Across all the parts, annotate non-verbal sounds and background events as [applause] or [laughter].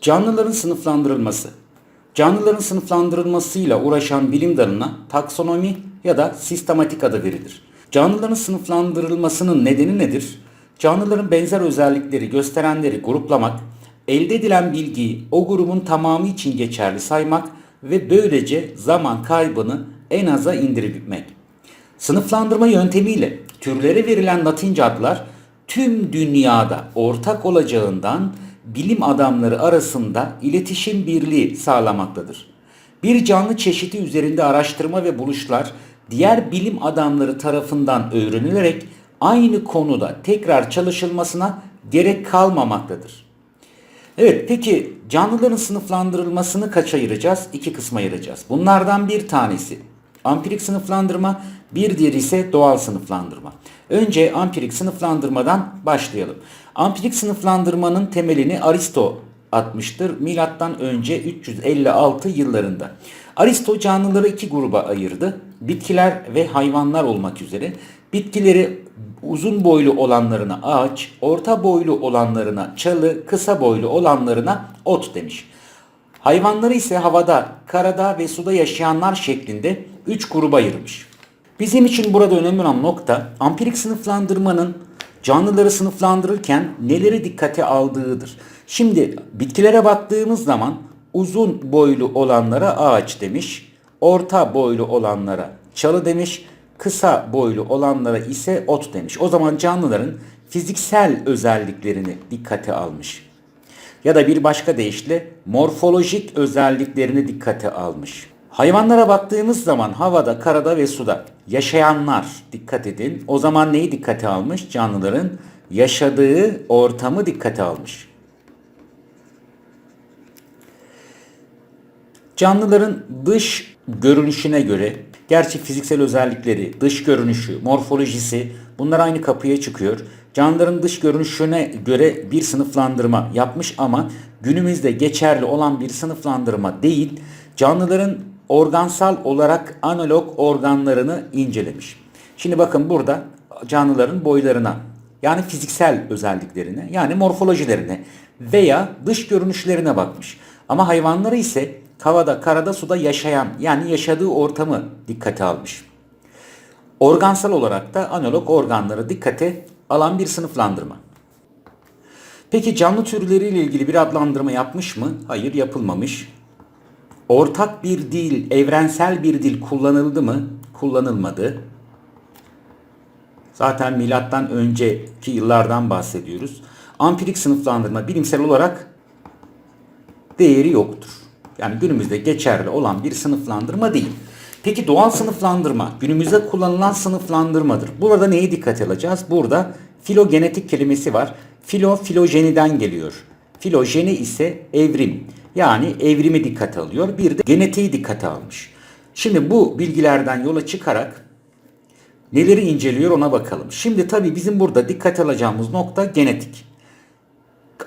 Canlıların sınıflandırılması. Canlıların sınıflandırılmasıyla uğraşan bilim dalına taksonomi ya da sistematik adı verilir. Canlıların sınıflandırılmasının nedeni nedir? Canlıların benzer özellikleri gösterenleri gruplamak, elde edilen bilgiyi o grubun tamamı için geçerli saymak ve böylece zaman kaybını en aza indirgemek. Sınıflandırma yöntemiyle türlere verilen Latince adlar tüm dünyada ortak olacağından bilim adamları arasında iletişim birliği sağlamaktadır. Bir canlı çeşidi üzerinde araştırma ve buluşlar diğer bilim adamları tarafından öğrenilerek aynı konuda tekrar çalışılmasına gerek kalmamaktadır. Evet peki canlıların sınıflandırılmasını kaç ayıracağız? İki kısma ayıracağız. Bunlardan bir tanesi ampirik sınıflandırma, bir diğeri ise doğal sınıflandırma. Önce ampirik sınıflandırmadan başlayalım. Ampirik sınıflandırmanın temelini Aristo atmıştır. Milattan önce 356 yıllarında. Aristo canlıları iki gruba ayırdı. Bitkiler ve hayvanlar olmak üzere. Bitkileri uzun boylu olanlarına ağaç, orta boylu olanlarına çalı, kısa boylu olanlarına ot demiş. Hayvanları ise havada, karada ve suda yaşayanlar şeklinde 3 gruba ayırmış. Bizim için burada önemli olan nokta ampirik sınıflandırmanın canlıları sınıflandırırken neleri dikkate aldığıdır. Şimdi bitkilere baktığımız zaman uzun boylu olanlara ağaç demiş, orta boylu olanlara çalı demiş, kısa boylu olanlara ise ot demiş. O zaman canlıların fiziksel özelliklerini dikkate almış. Ya da bir başka deyişle morfolojik özelliklerini dikkate almış. Hayvanlara baktığımız zaman havada, karada ve suda yaşayanlar dikkat edin. O zaman neyi dikkate almış? Canlıların yaşadığı ortamı dikkate almış. Canlıların dış görünüşüne göre, gerçi fiziksel özellikleri, dış görünüşü, morfolojisi bunlar aynı kapıya çıkıyor. Canlıların dış görünüşüne göre bir sınıflandırma yapmış ama günümüzde geçerli olan bir sınıflandırma değil. Canlıların organsal olarak analog organlarını incelemiş. Şimdi bakın burada canlıların boylarına yani fiziksel özelliklerine yani morfolojilerine veya dış görünüşlerine bakmış. Ama hayvanları ise havada, karada, suda yaşayan yani yaşadığı ortamı dikkate almış. Organsal olarak da analog organları dikkate alan bir sınıflandırma. Peki canlı türleriyle ilgili bir adlandırma yapmış mı? Hayır yapılmamış. Ortak bir dil, evrensel bir dil kullanıldı mı? Kullanılmadı. Zaten milattan önceki yıllardan bahsediyoruz. Ampirik sınıflandırma bilimsel olarak değeri yoktur. Yani günümüzde geçerli olan bir sınıflandırma değil. Peki doğal sınıflandırma günümüzde kullanılan sınıflandırmadır. Burada neye dikkat alacağız? Burada filogenetik kelimesi var. Filo filojeniden geliyor. Filojeni ise evrim. Yani evrimi dikkate alıyor. Bir de genetiği dikkate almış. Şimdi bu bilgilerden yola çıkarak neleri inceliyor ona bakalım. Şimdi tabii bizim burada dikkat alacağımız nokta genetik.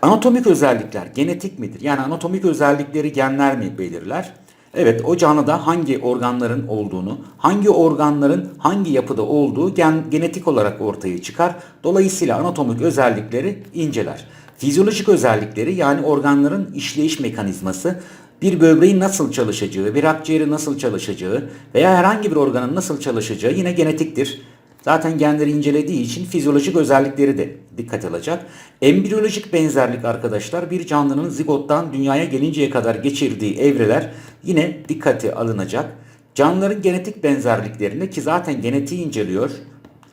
Anatomik özellikler genetik midir? Yani anatomik özellikleri genler mi belirler? Evet o canlıda hangi organların olduğunu, hangi organların hangi yapıda olduğu gen, genetik olarak ortaya çıkar. Dolayısıyla anatomik özellikleri inceler. Fizyolojik özellikleri yani organların işleyiş mekanizması, bir böbreğin nasıl çalışacağı, bir akciğerin nasıl çalışacağı veya herhangi bir organın nasıl çalışacağı yine genetiktir. Zaten genleri incelediği için fizyolojik özellikleri de dikkat alacak. Embriyolojik benzerlik arkadaşlar bir canlının zigottan dünyaya gelinceye kadar geçirdiği evreler yine dikkate alınacak. Canlıların genetik benzerliklerinde ki zaten genetiği inceliyor.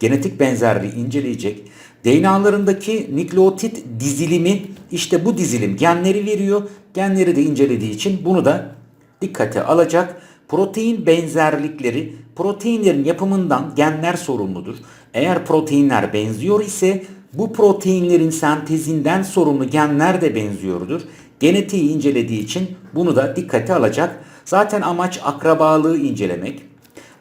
Genetik benzerliği inceleyecek. DNA'larındaki nükleotit dizilimi işte bu dizilim genleri veriyor. Genleri de incelediği için bunu da dikkate alacak. Protein benzerlikleri proteinlerin yapımından genler sorumludur. Eğer proteinler benziyor ise bu proteinlerin sentezinden sorumlu genler de benziyordur. Genetiği incelediği için bunu da dikkate alacak. Zaten amaç akrabalığı incelemek.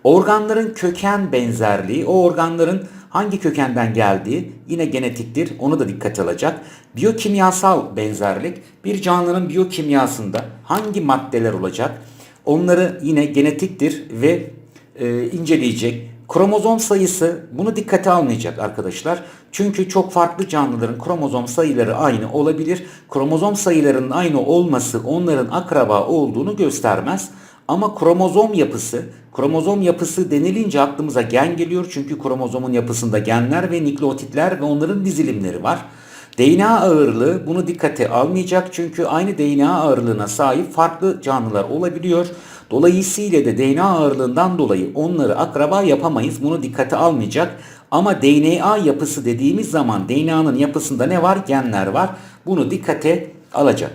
Organların köken benzerliği, o organların hangi kökenden geldiği yine genetiktir. Onu da dikkate alacak. Biyokimyasal benzerlik, bir canlının biyokimyasında hangi maddeler olacak? Onları yine genetiktir ve e, inceleyecek. Kromozom sayısı bunu dikkate almayacak arkadaşlar. Çünkü çok farklı canlıların kromozom sayıları aynı olabilir. Kromozom sayılarının aynı olması onların akraba olduğunu göstermez. Ama kromozom yapısı, kromozom yapısı denilince aklımıza gen geliyor. Çünkü kromozomun yapısında genler ve nükleotitler ve onların dizilimleri var. DNA ağırlığı bunu dikkate almayacak çünkü aynı DNA ağırlığına sahip farklı canlılar olabiliyor. Dolayısıyla da DNA ağırlığından dolayı onları akraba yapamayız. Bunu dikkate almayacak. Ama DNA yapısı dediğimiz zaman DNA'nın yapısında ne var? Genler var. Bunu dikkate alacak.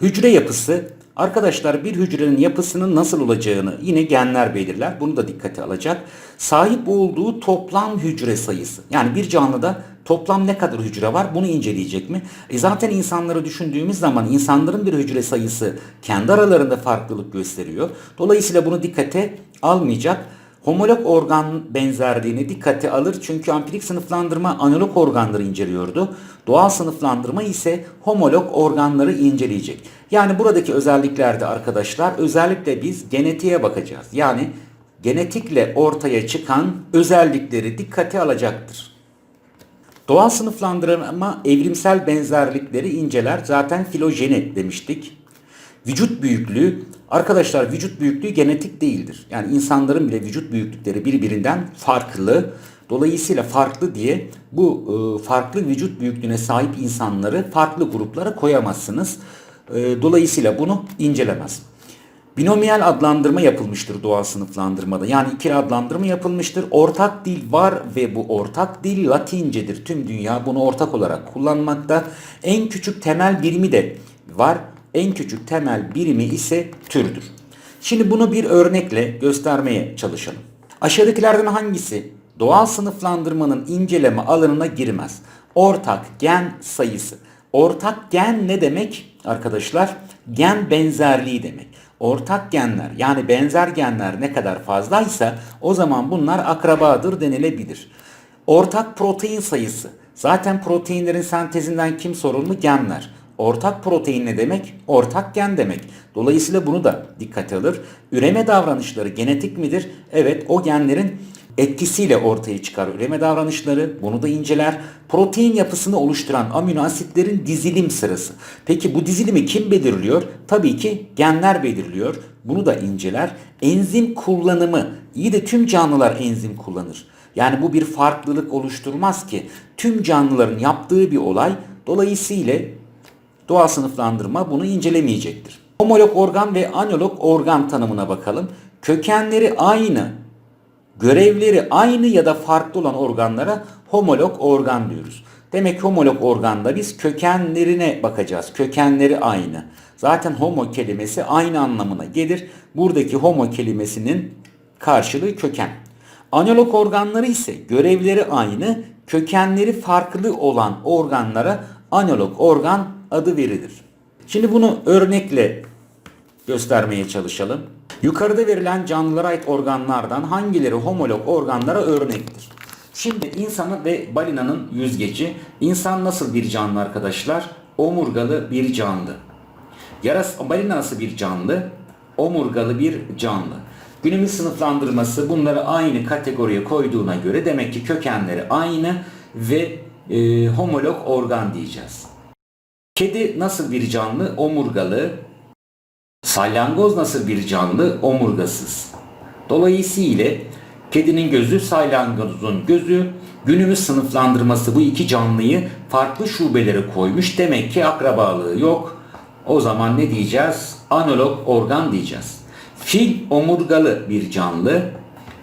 Hücre yapısı Arkadaşlar bir hücrenin yapısının nasıl olacağını yine genler belirler. Bunu da dikkate alacak. Sahip olduğu toplam hücre sayısı. Yani bir canlıda toplam ne kadar hücre var bunu inceleyecek mi? E zaten insanları düşündüğümüz zaman insanların bir hücre sayısı kendi aralarında farklılık gösteriyor. Dolayısıyla bunu dikkate almayacak. Homolog organ benzerliğini dikkate alır çünkü ampirik sınıflandırma analog organları inceliyordu. Doğal sınıflandırma ise homolog organları inceleyecek. Yani buradaki özelliklerde arkadaşlar özellikle biz genetiğe bakacağız. Yani genetikle ortaya çıkan özellikleri dikkate alacaktır. Doğal sınıflandırma evrimsel benzerlikleri inceler. Zaten filojeni demiştik. Vücut büyüklüğü, arkadaşlar vücut büyüklüğü genetik değildir. Yani insanların bile vücut büyüklükleri birbirinden farklı. Dolayısıyla farklı diye bu e, farklı vücut büyüklüğüne sahip insanları farklı gruplara koyamazsınız. E, dolayısıyla bunu incelemez. Binomiyel adlandırma yapılmıştır doğal sınıflandırmada. Yani ikili adlandırma yapılmıştır. Ortak dil var ve bu ortak dil Latincedir. Tüm dünya bunu ortak olarak kullanmakta. En küçük temel birimi de var. En küçük temel birimi ise türdür. Şimdi bunu bir örnekle göstermeye çalışalım. Aşağıdakilerden hangisi doğal sınıflandırmanın inceleme alanına girmez? Ortak gen sayısı. Ortak gen ne demek arkadaşlar? Gen benzerliği demek. Ortak genler yani benzer genler ne kadar fazlaysa o zaman bunlar akrabadır denilebilir. Ortak protein sayısı. Zaten proteinlerin sentezinden kim sorumlu? Genler. Ortak protein ne demek? Ortak gen demek. Dolayısıyla bunu da dikkate alır. Üreme davranışları genetik midir? Evet o genlerin etkisiyle ortaya çıkar üreme davranışları. Bunu da inceler. Protein yapısını oluşturan amino asitlerin dizilim sırası. Peki bu dizilimi kim belirliyor? Tabii ki genler belirliyor. Bunu da inceler. Enzim kullanımı. İyi de tüm canlılar enzim kullanır. Yani bu bir farklılık oluşturmaz ki. Tüm canlıların yaptığı bir olay. Dolayısıyla doğal sınıflandırma bunu incelemeyecektir. Homolog organ ve analog organ tanımına bakalım. Kökenleri aynı, görevleri aynı ya da farklı olan organlara homolog organ diyoruz. Demek homolog organda biz kökenlerine bakacağız. Kökenleri aynı. Zaten homo kelimesi aynı anlamına gelir. Buradaki homo kelimesinin karşılığı köken. Analog organları ise görevleri aynı, kökenleri farklı olan organlara analog organ adı verilir. Şimdi bunu örnekle göstermeye çalışalım. Yukarıda verilen canlılara ait organlardan hangileri homolog organlara örnektir? Şimdi insanı ve balinanın yüzgeci. İnsan nasıl bir canlı arkadaşlar? Omurgalı bir canlı. Yarası, balina nasıl bir canlı? Omurgalı bir canlı. Günümüz sınıflandırması bunları aynı kategoriye koyduğuna göre demek ki kökenleri aynı ve e, homolog organ diyeceğiz. Kedi nasıl bir canlı? Omurgalı. Salyangoz nasıl bir canlı? Omurgasız. Dolayısıyla kedinin gözü, salyangozun gözü, günümüz sınıflandırması bu iki canlıyı farklı şubelere koymuş. Demek ki akrabalığı yok. O zaman ne diyeceğiz? Analog organ diyeceğiz. Fil omurgalı bir canlı,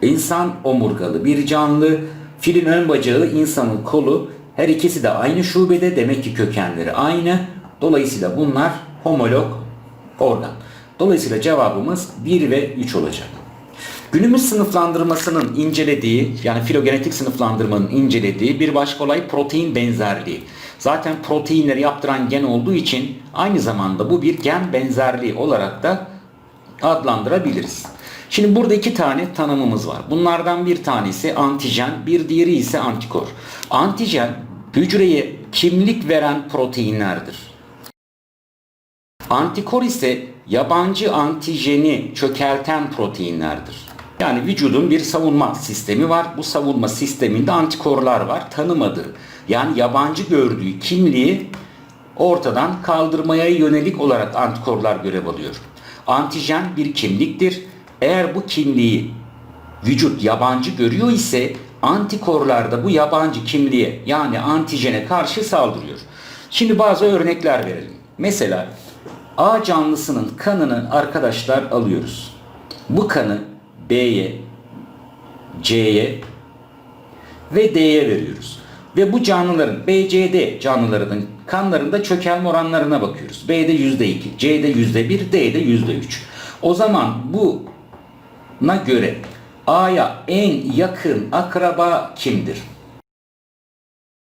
insan omurgalı bir canlı, filin ön bacağı, insanın kolu, her ikisi de aynı şubede demek ki kökenleri aynı. Dolayısıyla bunlar homolog organ. Dolayısıyla cevabımız 1 ve 3 olacak. Günümüz sınıflandırmasının incelediği yani filogenetik sınıflandırmanın incelediği bir başka olay protein benzerliği. Zaten proteinleri yaptıran gen olduğu için aynı zamanda bu bir gen benzerliği olarak da adlandırabiliriz. Şimdi burada iki tane tanımımız var. Bunlardan bir tanesi antijen, bir diğeri ise antikor. Antijen hücreye kimlik veren proteinlerdir. Antikor ise yabancı antijeni çökelten proteinlerdir. Yani vücudun bir savunma sistemi var. Bu savunma sisteminde antikorlar var. Tanımadığı yani yabancı gördüğü kimliği ortadan kaldırmaya yönelik olarak antikorlar görev alıyor. Antijen bir kimliktir. Eğer bu kimliği vücut yabancı görüyor ise antikorlar da bu yabancı kimliğe yani antijene karşı saldırıyor. Şimdi bazı örnekler verelim. Mesela A canlısının kanını arkadaşlar alıyoruz. Bu kanı B'ye, C'ye ve D'ye veriyoruz. Ve bu canlıların BCD canlılarının kanlarında çökelme oranlarına bakıyoruz. B'de %2, C'de %1, D'de %3. O zaman buna göre A'ya en yakın akraba kimdir?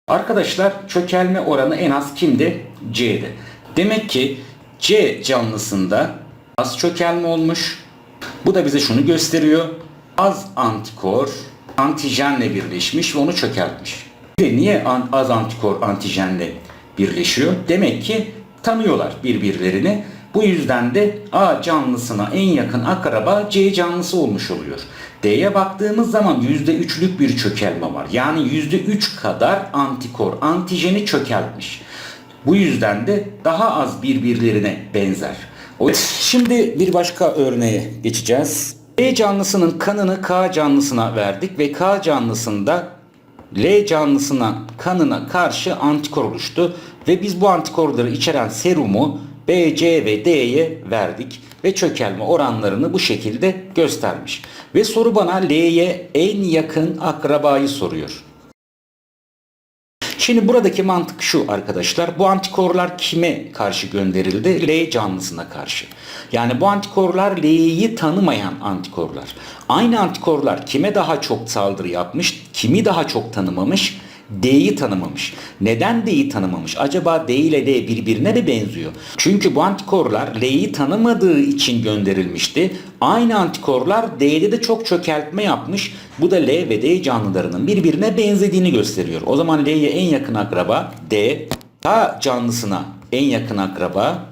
Arkadaşlar çökelme oranı en az kimde? C'de. Demek ki C canlısında az çökelme olmuş. Bu da bize şunu gösteriyor. Az antikor antijenle birleşmiş ve onu çökertmiş. Ve niye az antikor antijenle birleşiyor? Demek ki tanıyorlar birbirlerini. Bu yüzden de A canlısına en yakın akraba C canlısı olmuş oluyor. D'ye baktığımız zaman %3'lük bir çökelme var. Yani %3 kadar antikor antijeni çökeltmiş. Bu yüzden de daha az birbirlerine benzer. Şimdi bir başka örneğe geçeceğiz. B canlısının kanını K canlısına verdik ve K canlısında L canlısına kanına karşı antikor oluştu ve biz bu antikorları içeren serumu B, C ve D'ye verdik ve çökelme oranlarını bu şekilde göstermiş. Ve soru bana L'ye en yakın akrabayı soruyor. Şimdi buradaki mantık şu arkadaşlar. Bu antikorlar kime karşı gönderildi? L canlısına karşı. Yani bu antikorlar L'yi tanımayan antikorlar. Aynı antikorlar kime daha çok saldırı yapmış, kimi daha çok tanımamış? D'yi tanımamış. Neden D'yi tanımamış? Acaba D ile L birbirine de benziyor. Çünkü bu antikorlar L'yi tanımadığı için gönderilmişti. Aynı antikorlar D'de de çok çökeltme yapmış. Bu da L ve D canlılarının birbirine benzediğini gösteriyor. O zaman L'ye en yakın akraba D, K canlısına en yakın akraba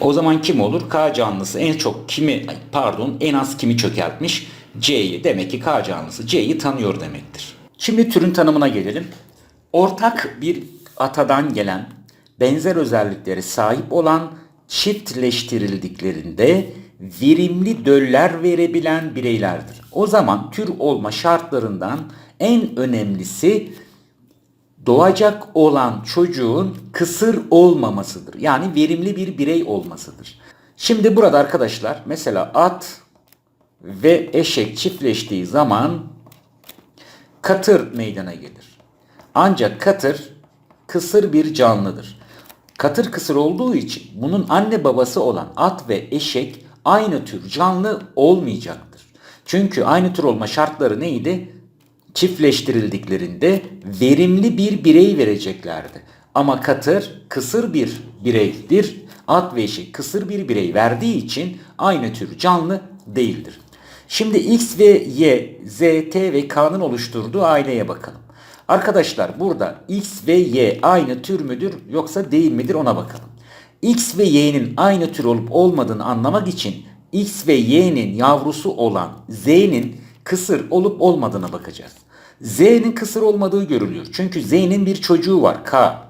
o zaman kim olur? K canlısı en çok kimi pardon en az kimi çökertmiş? C'yi. Demek ki K canlısı C'yi tanıyor demektir. Şimdi türün tanımına gelelim. Ortak bir atadan gelen benzer özelliklere sahip olan çiftleştirildiklerinde verimli döller verebilen bireylerdir. O zaman tür olma şartlarından en önemlisi doğacak olan çocuğun kısır olmamasıdır. Yani verimli bir birey olmasıdır. Şimdi burada arkadaşlar mesela at ve eşek çiftleştiği zaman katır meydana gelir. Ancak katır kısır bir canlıdır. Katır kısır olduğu için bunun anne babası olan at ve eşek aynı tür canlı olmayacaktır. Çünkü aynı tür olma şartları neydi? Çiftleştirildiklerinde verimli bir birey vereceklerdi. Ama katır kısır bir bireydir. At ve eşek kısır bir birey verdiği için aynı tür canlı değildir. Şimdi X ve Y, Z, T ve K'nın oluşturduğu aileye bakalım. Arkadaşlar burada X ve Y aynı tür müdür yoksa değil midir ona bakalım. X ve Y'nin aynı tür olup olmadığını anlamak için X ve Y'nin yavrusu olan Z'nin kısır olup olmadığına bakacağız. Z'nin kısır olmadığı görülüyor. Çünkü Z'nin bir çocuğu var K.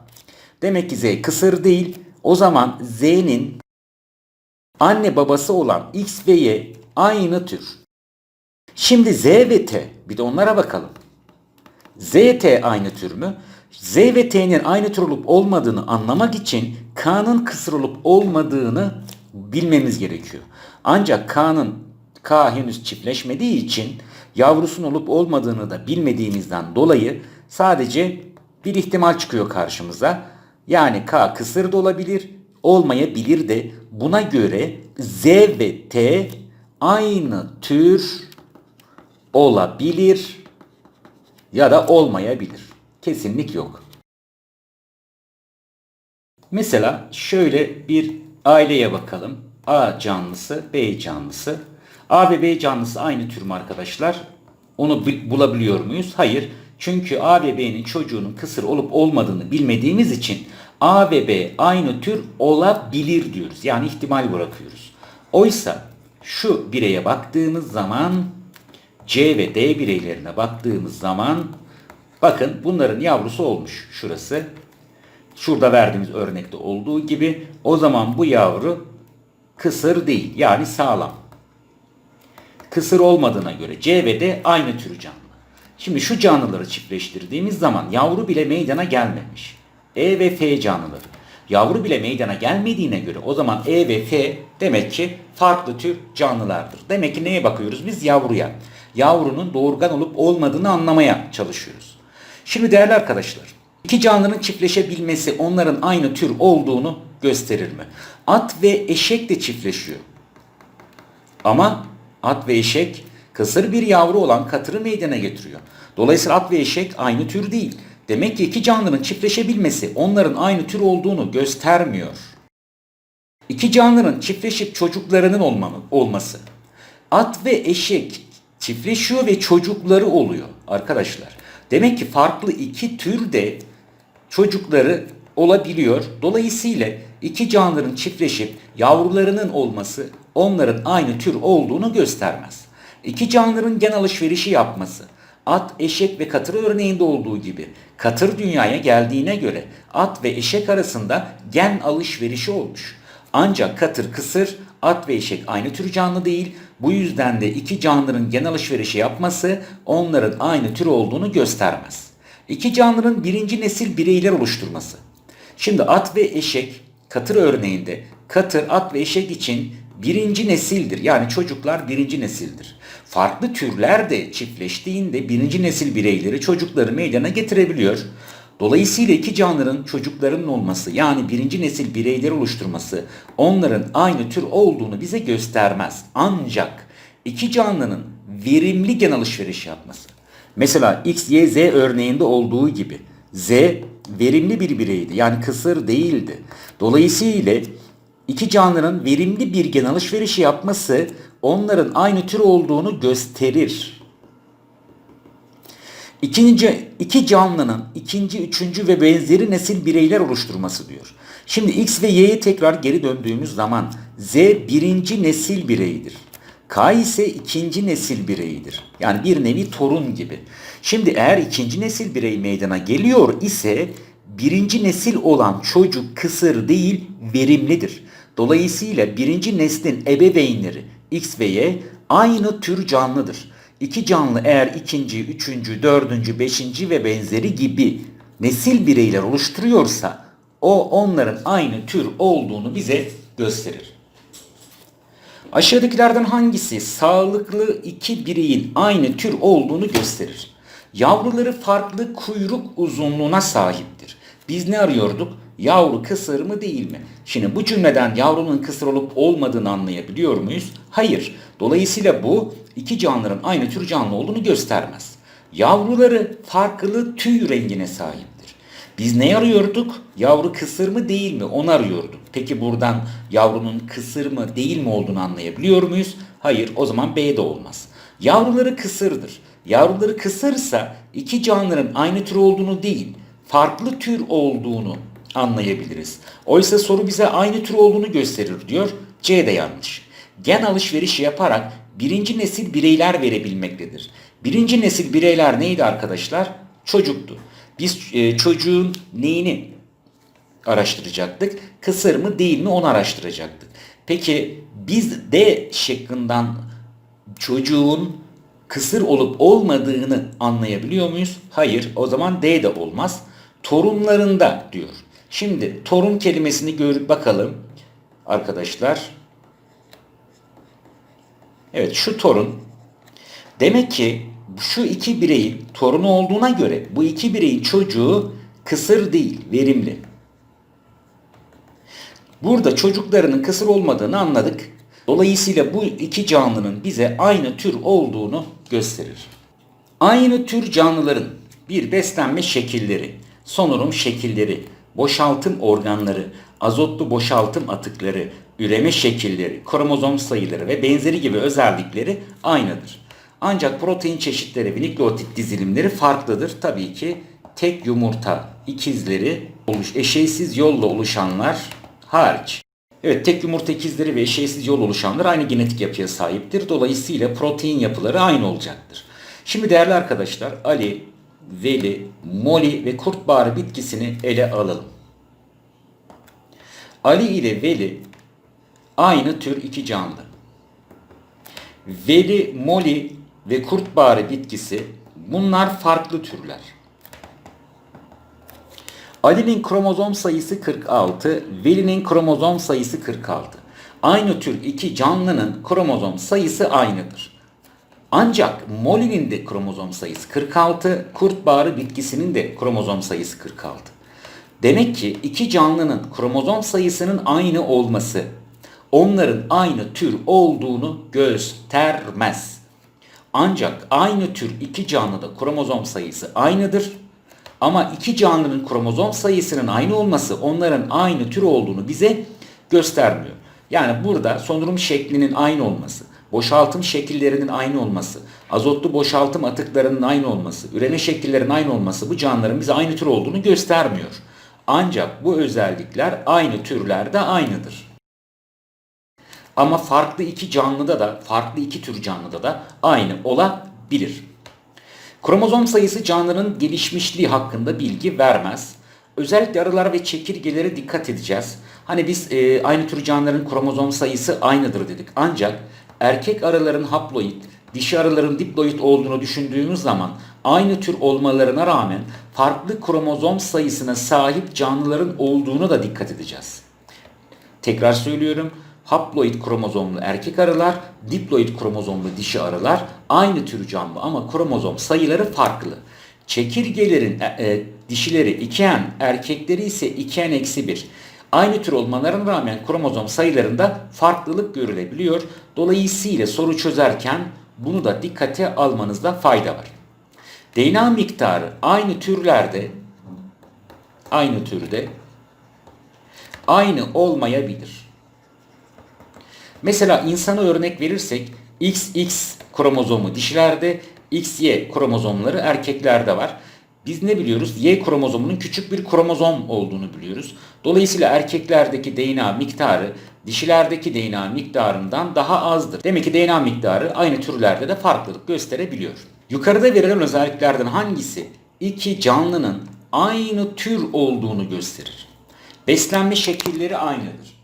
Demek ki Z kısır değil. O zaman Z'nin anne babası olan X ve Y aynı tür. Şimdi Z ve T bir de onlara bakalım. Z, T aynı tür mü? Z ve T'nin aynı tür olup olmadığını anlamak için K'nın kısır olup olmadığını bilmemiz gerekiyor. Ancak K'nın K henüz çiftleşmediği için yavrusun olup olmadığını da bilmediğimizden dolayı sadece bir ihtimal çıkıyor karşımıza. Yani K kısır da olabilir, olmayabilir de buna göre Z ve T aynı tür olabilir ya da olmayabilir. Kesinlik yok. Mesela şöyle bir aileye bakalım. A canlısı, B canlısı. A ve B canlısı aynı tür mü arkadaşlar? Onu bu- bulabiliyor muyuz? Hayır. Çünkü A ve B'nin çocuğunun kısır olup olmadığını bilmediğimiz için A ve B aynı tür olabilir diyoruz. Yani ihtimal bırakıyoruz. Oysa şu bireye baktığımız zaman C ve D bireylerine baktığımız zaman bakın bunların yavrusu olmuş şurası. Şurada verdiğimiz örnekte olduğu gibi o zaman bu yavru kısır değil yani sağlam. Kısır olmadığına göre C ve D aynı tür canlı. Şimdi şu canlıları çiftleştirdiğimiz zaman yavru bile meydana gelmemiş. E ve F canlıları. Yavru bile meydana gelmediğine göre o zaman E ve F demek ki farklı tür canlılardır. Demek ki neye bakıyoruz biz? Yavruya. Yavrunun doğurgan olup olmadığını anlamaya çalışıyoruz. Şimdi değerli arkadaşlar, iki canlının çiftleşebilmesi onların aynı tür olduğunu gösterir mi? At ve eşek de çiftleşiyor. Ama at ve eşek kısır bir yavru olan katırı meydana getiriyor. Dolayısıyla at ve eşek aynı tür değil. Demek ki iki canlının çiftleşebilmesi onların aynı tür olduğunu göstermiyor. İki canlının çiftleşip çocuklarının olması. At ve eşek çiftleşiyor ve çocukları oluyor arkadaşlar. Demek ki farklı iki tür de çocukları olabiliyor. Dolayısıyla iki canlıların çiftleşip yavrularının olması onların aynı tür olduğunu göstermez. İki canlıların gen alışverişi yapması, at, eşek ve katır örneğinde olduğu gibi katır dünyaya geldiğine göre at ve eşek arasında gen alışverişi olmuş. Ancak katır kısır, at ve eşek aynı tür canlı değil. Bu yüzden de iki canlının gen alışverişi yapması onların aynı tür olduğunu göstermez. İki canlının birinci nesil bireyler oluşturması. Şimdi at ve eşek katır örneğinde katır, at ve eşek için birinci nesildir. Yani çocuklar birinci nesildir. Farklı türler de çiftleştiğinde birinci nesil bireyleri çocukları meydana getirebiliyor. Dolayısıyla iki canlıların çocuklarının olması yani birinci nesil bireyleri oluşturması onların aynı tür olduğunu bize göstermez. Ancak iki canlının verimli gen alışveriş yapması. Mesela X, Y, Z örneğinde olduğu gibi Z verimli bir bireydi. Yani kısır değildi. Dolayısıyla iki canlının verimli bir gen alışverişi yapması onların aynı tür olduğunu gösterir. İkinci, iki canlının ikinci, üçüncü ve benzeri nesil bireyler oluşturması diyor. Şimdi X ve Y'ye tekrar geri döndüğümüz zaman Z birinci nesil bireydir. K ise ikinci nesil bireyidir. Yani bir nevi torun gibi. Şimdi eğer ikinci nesil birey meydana geliyor ise birinci nesil olan çocuk kısır değil verimlidir. Dolayısıyla birinci neslin ebeveynleri X ve Y aynı tür canlıdır. İki canlı eğer ikinci, üçüncü, dördüncü, beşinci ve benzeri gibi nesil bireyler oluşturuyorsa o onların aynı tür olduğunu bize gösterir. Aşağıdakilerden hangisi sağlıklı iki bireyin aynı tür olduğunu gösterir? Yavruları farklı kuyruk uzunluğuna sahiptir. Biz ne arıyorduk? Yavru kısır mı değil mi? Şimdi bu cümleden yavrunun kısır olup olmadığını anlayabiliyor muyuz? Hayır. Dolayısıyla bu iki canlıların aynı tür canlı olduğunu göstermez. Yavruları farklı tüy rengine sahiptir. Biz ne arıyorduk? Yavru kısır mı değil mi? Onu arıyorduk. Peki buradan yavrunun kısır mı değil mi olduğunu anlayabiliyor muyuz? Hayır o zaman B de olmaz. Yavruları kısırdır. Yavruları kısırsa iki canlıların aynı tür olduğunu değil, farklı tür olduğunu anlayabiliriz. Oysa soru bize aynı tür olduğunu gösterir diyor. C de yanlış. Gen alışverişi yaparak birinci nesil bireyler verebilmektedir. Birinci nesil bireyler neydi arkadaşlar? Çocuktu. Biz e, çocuğun neyini araştıracaktık? Kısır mı değil mi onu araştıracaktık. Peki biz D şıkkından çocuğun kısır olup olmadığını anlayabiliyor muyuz? Hayır. O zaman D de olmaz. Torunlarında diyor. Şimdi torun kelimesini görüp bakalım arkadaşlar. Evet şu torun. Demek ki şu iki bireyin torunu olduğuna göre bu iki bireyin çocuğu kısır değil, verimli. Burada çocuklarının kısır olmadığını anladık. Dolayısıyla bu iki canlının bize aynı tür olduğunu gösterir. Aynı tür canlıların bir beslenme şekilleri, sonurum şekilleri, boşaltım organları, azotlu boşaltım atıkları, üreme şekilleri, kromozom sayıları ve benzeri gibi özellikleri aynıdır. Ancak protein çeşitleri ve nükleotit dizilimleri farklıdır. Tabii ki tek yumurta ikizleri oluş, eşeysiz yolla oluşanlar hariç. Evet tek yumurta ikizleri ve eşeğsiz yol oluşanlar aynı genetik yapıya sahiptir. Dolayısıyla protein yapıları aynı olacaktır. Şimdi değerli arkadaşlar Ali, Veli, Moli ve kurtbahar bitkisini ele alalım. Ali ile Veli aynı tür iki canlı. Veli, Moli ve kurtbahar bitkisi bunlar farklı türler. Ali'nin kromozom sayısı 46, Veli'nin kromozom sayısı 46. Aynı tür iki canlının kromozom sayısı aynıdır. Ancak Molly'nin de kromozom sayısı 46, kurtbahar bitkisinin de kromozom sayısı 46. Demek ki iki canlının kromozom sayısının aynı olması onların aynı tür olduğunu göstermez. Ancak aynı tür iki canlıda kromozom sayısı aynıdır. Ama iki canlının kromozom sayısının aynı olması onların aynı tür olduğunu bize göstermiyor. Yani burada solunum şeklinin aynı olması, boşaltım şekillerinin aynı olması, azotlu boşaltım atıklarının aynı olması, üreme şekillerinin aynı olması bu canlıların bize aynı tür olduğunu göstermiyor. Ancak bu özellikler aynı türlerde aynıdır. Ama farklı iki canlıda da, farklı iki tür canlıda da aynı olabilir. Kromozom sayısı canlının gelişmişliği hakkında bilgi vermez. Özellikle arılar ve çekirgelere dikkat edeceğiz. Hani biz e, aynı tür canlıların kromozom sayısı aynıdır dedik. Ancak erkek arıların haploid, dişi arıların diploid olduğunu düşündüğümüz zaman aynı tür olmalarına rağmen farklı kromozom sayısına sahip canlıların olduğunu da dikkat edeceğiz. Tekrar söylüyorum. Haploid kromozomlu erkek arılar, diploid kromozomlu dişi arılar aynı tür canlı ama kromozom sayıları farklı. Çekirgelerin e, e, dişileri 2N, erkekleri ise 2N-1. Aynı tür olmalarına rağmen kromozom sayılarında farklılık görülebiliyor. Dolayısıyla soru çözerken bunu da dikkate almanızda fayda var. DNA miktarı aynı türlerde aynı türde aynı olmayabilir. Mesela insana örnek verirsek XX kromozomu dişilerde, XY kromozomları erkeklerde var. Biz ne biliyoruz? Y kromozomunun küçük bir kromozom olduğunu biliyoruz. Dolayısıyla erkeklerdeki DNA miktarı dişilerdeki DNA miktarından daha azdır. Demek ki DNA miktarı aynı türlerde de farklılık gösterebiliyor. Yukarıda verilen özelliklerden hangisi iki canlının aynı tür olduğunu gösterir? Beslenme şekilleri aynıdır.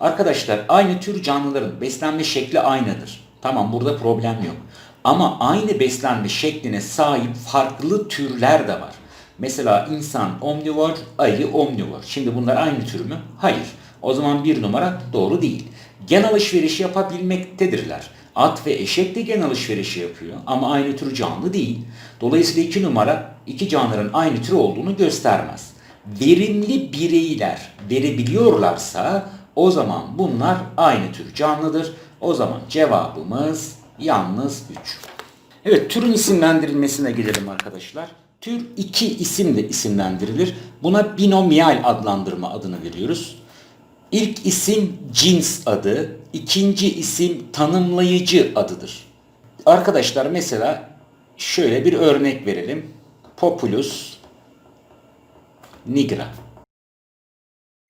Arkadaşlar aynı tür canlıların beslenme şekli aynıdır. Tamam burada problem yok. Ama aynı beslenme şekline sahip farklı türler de var. Mesela insan omnivor, ayı omnivor. Şimdi bunlar aynı tür mü? Hayır. O zaman bir numara doğru değil. Gen alışverişi yapabilmektedirler. At ve eşek de gen alışverişi yapıyor ama aynı tür canlı değil. Dolayısıyla iki numara iki canlıların aynı tür olduğunu göstermez. Verimli bireyler verebiliyorlarsa o zaman bunlar aynı tür canlıdır. O zaman cevabımız yalnız 3. Evet türün isimlendirilmesine gelelim arkadaşlar. Tür iki isimle isimlendirilir. Buna binomial adlandırma adını veriyoruz. İlk isim cins adı, ikinci isim tanımlayıcı adıdır. Arkadaşlar mesela şöyle bir örnek verelim. Populus nigra.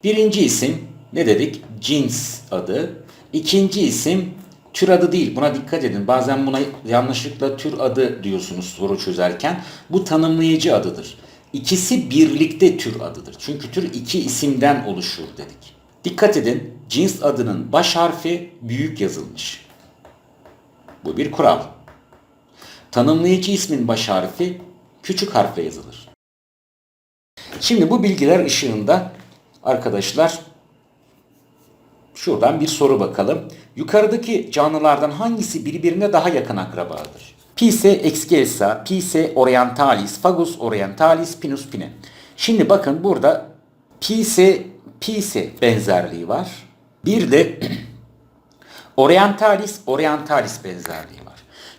Birinci isim ne dedik? Cins adı. İkinci isim tür adı değil. Buna dikkat edin. Bazen buna yanlışlıkla tür adı diyorsunuz soru çözerken. Bu tanımlayıcı adıdır. İkisi birlikte tür adıdır. Çünkü tür iki isimden oluşur dedik. Dikkat edin. Cins adının baş harfi büyük yazılmış. Bu bir kural. Tanımlayıcı ismin baş harfi küçük harfle yazılır. Şimdi bu bilgiler ışığında arkadaşlar Şuradan bir soru bakalım. Yukarıdaki canlılardan hangisi birbirine daha yakın akrabadır? Pise excelsa, Pise orientalis, Fagus orientalis, Pinus pine. Şimdi bakın burada Pise, Pise benzerliği var. Bir de [clears throat] orientalis, orientalis benzerliği.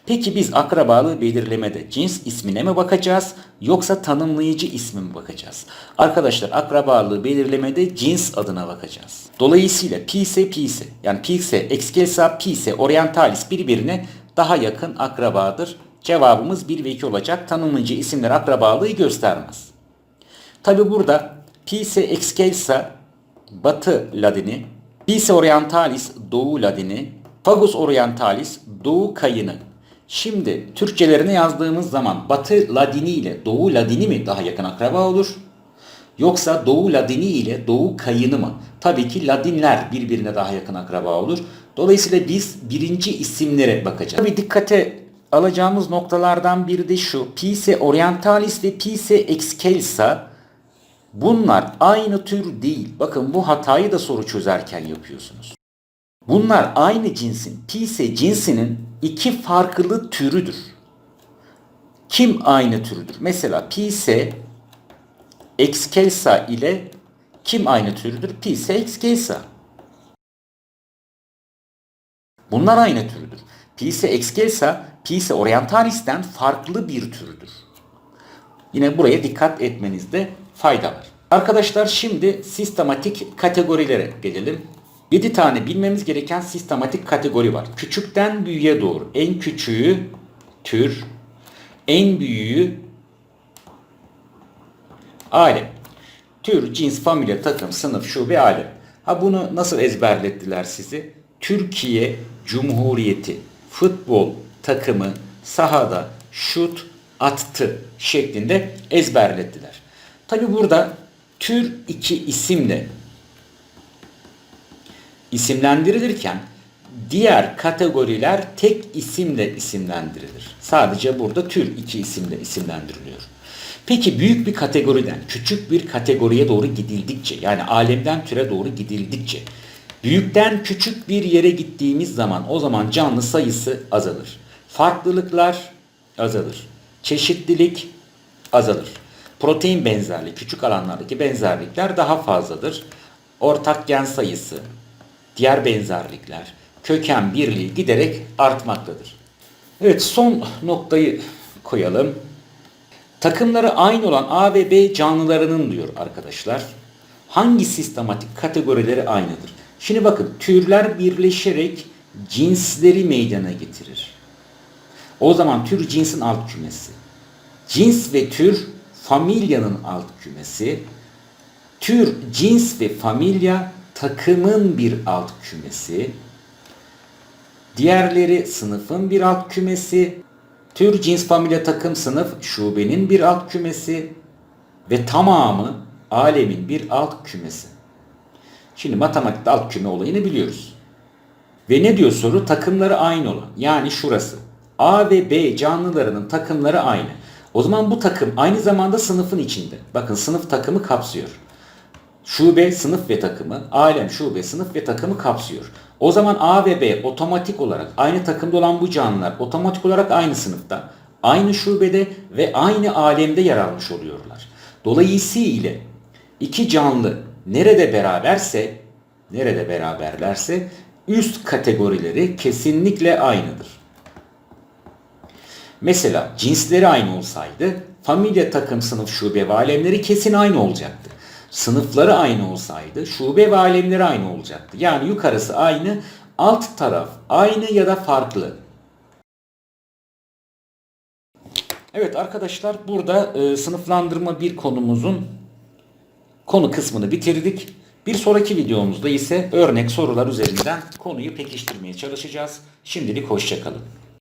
Peki biz akrabalığı belirlemede cins ismine mi bakacağız yoksa tanımlayıcı ismi mi bakacağız? Arkadaşlar akrabalığı belirlemede cins adına bakacağız. Dolayısıyla pise pise yani pise excelsa pise orientalis birbirine daha yakın akrabadır. Cevabımız 1 ve 2 olacak. Tanımlayıcı isimler akrabalığı göstermez. Tabi burada pise excelsa batı ladini Pise Orientalis Doğu Ladini, Fagus Orientalis Doğu Kayını. Şimdi Türkçelerine yazdığımız zaman Batı Ladini ile Doğu Ladini mi daha yakın akraba olur? Yoksa Doğu Ladini ile Doğu Kayını mı? Tabii ki Ladinler birbirine daha yakın akraba olur. Dolayısıyla biz birinci isimlere bakacağız. Tabii dikkate alacağımız noktalardan biri de şu. Pise Orientalis ve Pise Excelsa bunlar aynı tür değil. Bakın bu hatayı da soru çözerken yapıyorsunuz. Bunlar aynı cinsin, Pise cinsinin iki farklı türüdür. Kim aynı türüdür? Mesela Pise excelsa ile kim aynı türüdür? Pise excelsa. Bunlar aynı türüdür. Pise excelsa, Pise orientalis'ten farklı bir türüdür. Yine buraya dikkat etmenizde fayda var. Arkadaşlar şimdi sistematik kategorilere gelelim. 7 tane bilmemiz gereken sistematik kategori var. Küçükten büyüğe doğru. En küçüğü tür, en büyüğü alem. Tür, cins, familya, takım, sınıf, şube, alem. Ha bunu nasıl ezberlettiler sizi? Türkiye Cumhuriyeti futbol takımı sahada şut attı şeklinde ezberlettiler. Tabi burada tür iki isimle isimlendirilirken diğer kategoriler tek isimle isimlendirilir. Sadece burada tür iki isimle isimlendiriliyor. Peki büyük bir kategoriden küçük bir kategoriye doğru gidildikçe yani alemden türe doğru gidildikçe büyükten küçük bir yere gittiğimiz zaman o zaman canlı sayısı azalır. Farklılıklar azalır. Çeşitlilik azalır. Protein benzerliği küçük alanlardaki benzerlikler daha fazladır. Ortak gen sayısı, diğer benzerlikler, köken birliği giderek artmaktadır. Evet son noktayı koyalım. Takımları aynı olan A ve B canlılarının diyor arkadaşlar. Hangi sistematik kategorileri aynıdır? Şimdi bakın türler birleşerek cinsleri meydana getirir. O zaman tür cinsin alt kümesi. Cins ve tür familyanın alt kümesi. Tür, cins ve familya takımın bir alt kümesi. Diğerleri sınıfın bir alt kümesi. Tür, cins, familya, takım, sınıf şubenin bir alt kümesi. Ve tamamı alemin bir alt kümesi. Şimdi matematikte alt küme olayını biliyoruz. Ve ne diyor soru? Takımları aynı olan. Yani şurası. A ve B canlılarının takımları aynı. O zaman bu takım aynı zamanda sınıfın içinde. Bakın sınıf takımı kapsıyor. Şube sınıf ve takımı, alem şube sınıf ve takımı kapsıyor. O zaman A ve B otomatik olarak aynı takımda olan bu canlılar otomatik olarak aynı sınıfta, aynı şubede ve aynı alemde yer almış oluyorlar. Dolayısıyla iki canlı nerede beraberse, nerede beraberlerse üst kategorileri kesinlikle aynıdır. Mesela cinsleri aynı olsaydı familya takım sınıf şube ve alemleri kesin aynı olacaktı. Sınıfları aynı olsaydı şube ve alemleri aynı olacaktı. Yani yukarısı aynı, alt taraf aynı ya da farklı. Evet arkadaşlar burada e, sınıflandırma bir konumuzun konu kısmını bitirdik. Bir sonraki videomuzda ise örnek sorular üzerinden konuyu pekiştirmeye çalışacağız. Şimdilik hoşçakalın.